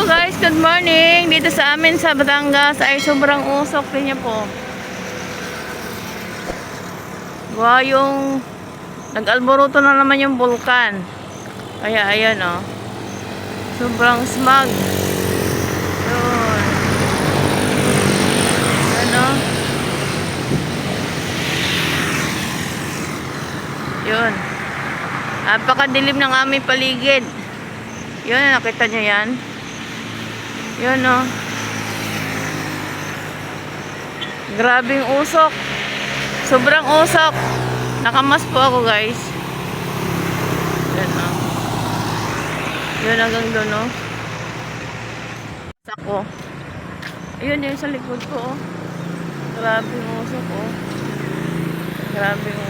Hello guys, good morning. Dito sa amin sa Batangas ay sobrang usok din niya po. Wow, yung nag-alboroto na naman yung vulkan. Kaya ayan oh. Sobrang smog. Yun. Ano? Yun. Napakadilim ng aming paligid. Yun, nakita niyo yan? Yun, oh. Grabing usok. Sobrang usok. Nakamas po ako, guys. Yun, oh. Yun, hanggang doon, oh. Sako. Ayun, yun sa likod ko, oh. Grabing usok, oh. Grabing usok.